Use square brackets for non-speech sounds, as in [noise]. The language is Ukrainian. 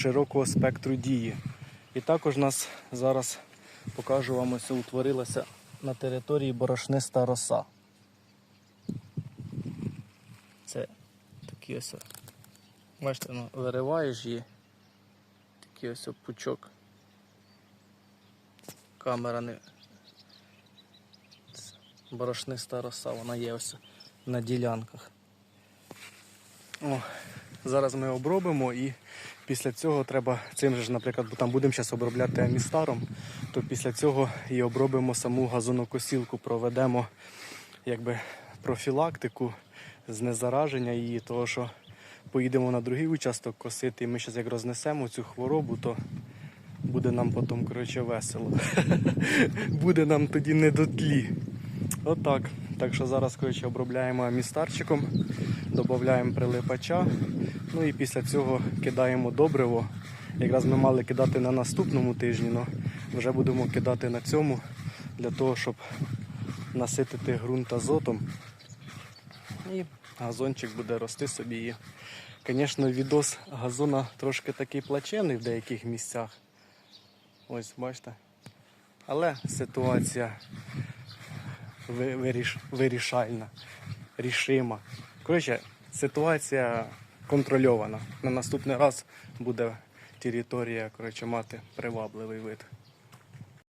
широкого спектру дії. І також нас зараз покажу вам ось утворилася на території борошниста роса. Це такі ось. Бачите, ну, вириваєш її. Такий ось пучок. Камера не. Борошниста роса, вона є ось на ділянках. О, зараз ми обробимо і після цього треба цим же наприклад, бо там будемо зараз обробляти амістаром, то після цього і обробимо саму газонокосілку, проведемо якби профілактику, знезараження її, того що поїдемо на другий участок косити, і ми зараз як рознесемо цю хворобу, то буде нам потім коротше, весело. [laughs] буде нам тоді не до тлі. Отак. Так що зараз коротше, обробляємо амістарчиком, додаємо прилипача. Ну і після цього кидаємо добриво. Якраз ми мали кидати на наступному тижні, але вже будемо кидати на цьому для того, щоб наситити ґрунт азотом. І газончик буде рости собі. І, звісно, відос газона трошки такий плачений в деяких місцях. Ось, бачите. Але ситуація вирішальна, рішима. Коротше, ситуація контрольована. На наступний раз буде територія коротше, мати привабливий вид.